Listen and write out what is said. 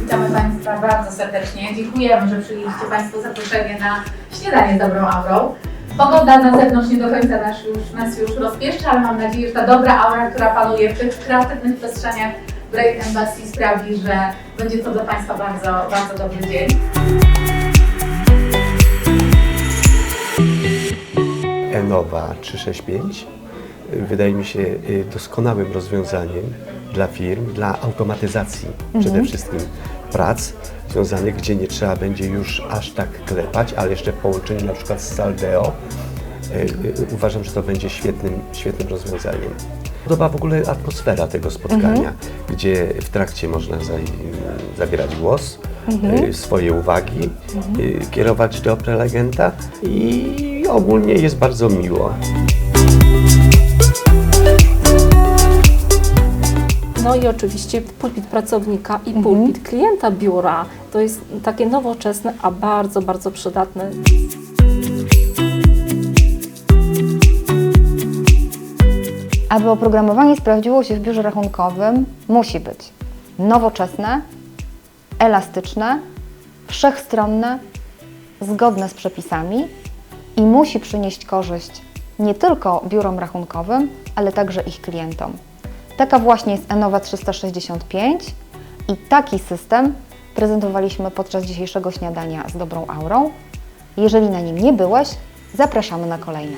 Witamy Państwa bardzo serdecznie. Dziękujemy, że przyjęliście Państwo zaproszenie na śniadanie z dobrą aurą. Pogoda na zewnątrz nie do końca nas już, nas już rozpieszcza, ale mam nadzieję, że ta dobra aura, która panuje w tych kreatywnych przestrzeniach Break Embassy sprawi, że będzie to dla Państwa bardzo, bardzo dobry dzień. Enova 365 wydaje mi się y, doskonałym rozwiązaniem dla firm, dla automatyzacji przede wszystkim prac związanych, gdzie nie trzeba będzie już aż tak klepać, ale jeszcze w połączeniu na przykład z Saldeo y, y, uważam, że to będzie świetnym, świetnym rozwiązaniem. Podoba w ogóle atmosfera tego spotkania, gdzie w trakcie można za, zabierać głos, y, swoje uwagi, y, kierować do prelegenta i ogólnie jest bardzo miło. No i oczywiście pulpit pracownika i pulpit klienta biura. To jest takie nowoczesne, a bardzo, bardzo przydatne. Aby oprogramowanie sprawdziło się w biurze rachunkowym, musi być nowoczesne, elastyczne, wszechstronne, zgodne z przepisami i musi przynieść korzyść nie tylko biurom rachunkowym, ale także ich klientom. Taka właśnie jest Enova 365 i taki system prezentowaliśmy podczas dzisiejszego śniadania z dobrą aurą. Jeżeli na nim nie byłeś, zapraszamy na kolejne.